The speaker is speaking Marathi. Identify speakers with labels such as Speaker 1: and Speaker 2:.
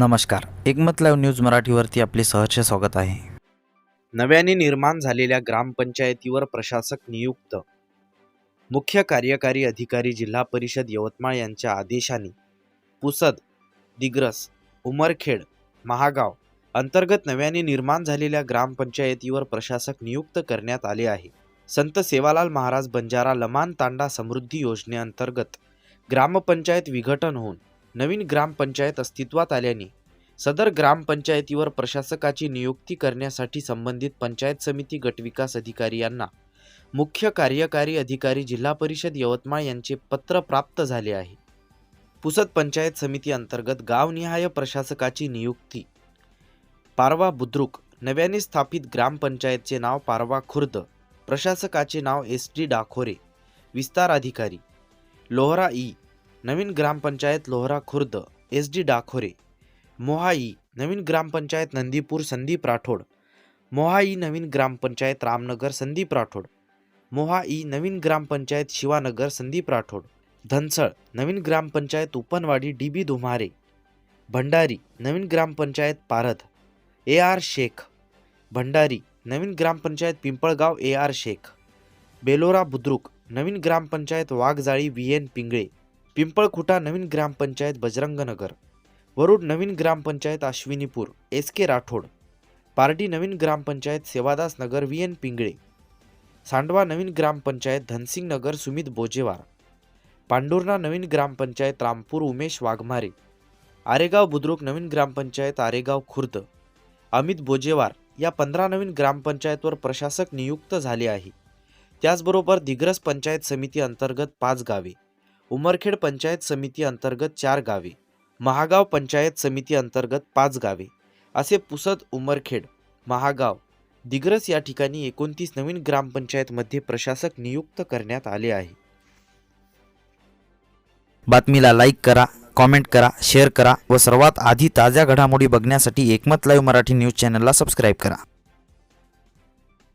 Speaker 1: नमस्कार. एकमत लाईव्ह न्यूज मराठीवरती आपले सहर्ष स्वागत आहे.
Speaker 2: नव्याने निर्माण झालेल्या ग्रामपंचायतीवर प्रशासक नियुक्त. मुख्य कार्यकारी अधिकारी जिल्हा परिषद यवतमाळ यांच्या आदेशाने पुसद दिग्रस उमरखेड महागाव अंतर्गत नव्याने निर्माण झालेल्या ग्रामपंचायतीवर प्रशासक नियुक्त करण्यात आले आहे. संत सेवालाल महाराज बंजारा लमान तांडा समृद्धी योजनेअंतर्गत ग्रामपंचायत विघटन होऊन नवीन ग्रामपंचायत अस्तित्वात आल्याने सदर ग्रामपंचायतीवर प्रशासकाची नियुक्ती करण्यासाठी संबंधित पंचायत समिती गटविकास अधिकारी यांना मुख्य कार्यकारी अधिकारी जिल्हा परिषद यवतमाळ यांचे पत्र प्राप्त झाले आहे. पुसद पंचायत समिती अंतर्गत गावनिहाय प्रशासकाची नियुक्ती. पारवा बुद्रुक नव्याने स्थापित ग्रामपंचायतचे नाव पारवा खुर्द प्रशासकाचे नाव एस टी डाखोरे विस्तार अधिकारी. लोहरा ई नवीन ग्रामपंचायत लोहरा खुर्द एस डी डाखोरे. मोहाई नवीन ग्रामपंचायत नंदीपूर संदीप राठोड. मोहाई नवीन ग्रामपंचायत रामनगर संदीप राठोड. मोहाई नवीन ग्रामपंचायत शिवानगर संदीप राठोड. धनसळ नवीन ग्रामपंचायत उपनवाडी डी बी धुमारे. भंडारी नवीन ग्रामपंचायत Paradh. A R Shaikh. Bhandari नवीन ग्रामपंचायत पिंपळगाव ए आर शेख. बेलोरा बुद्रुक नवीन ग्रामपंचायत वाघजाळी व्ही एन पिंगळे. पिंपळखुटा नवीन ग्रामपंचायत बजरंगनगर. वरुड नवीन ग्रामपंचायत अश्विनीपूर एस के राठोड. पारडी नवीन ग्रामपंचायत सेवादास नगर व्ही एन पिंगळे. सांडवा नवीन ग्रामपंचायत धनसिंग नगर सुमित बोजेवार. पांडुर्णा नवीन ग्रामपंचायत रामपूर उमेश वाघमारे. आरेगाव बुद्रुक नवीन ग्रामपंचायत आरेगाव खुर्द. अमित बोजेवार या पंधरा नवीन ग्रामपंचायतवर प्रशासक नियुक्त झाले आहे. त्याचबरोबर दिग्रस पंचायत समिती अंतर्गत पाच गावे. उमरखेड पंचायत समिती अंतर्गत चार गावे महागाव पंचायत समिती अंतर्गत पाच गावे असे पुसद उमरखेड महागाव दिग्रस या ठिकाणी एकोणतीस नवीन ग्रामपंचायतमध्ये प्रशासक नियुक्त करण्यात आले आहे.
Speaker 1: बातमीला लाईक करा कॉमेंट करा शेअर करा व सर्वात आधी ताज्या घडामोडी बघण्यासाठी एकमत लाईव्ह मराठी न्यूज चॅनलला सबस्क्राईब करा.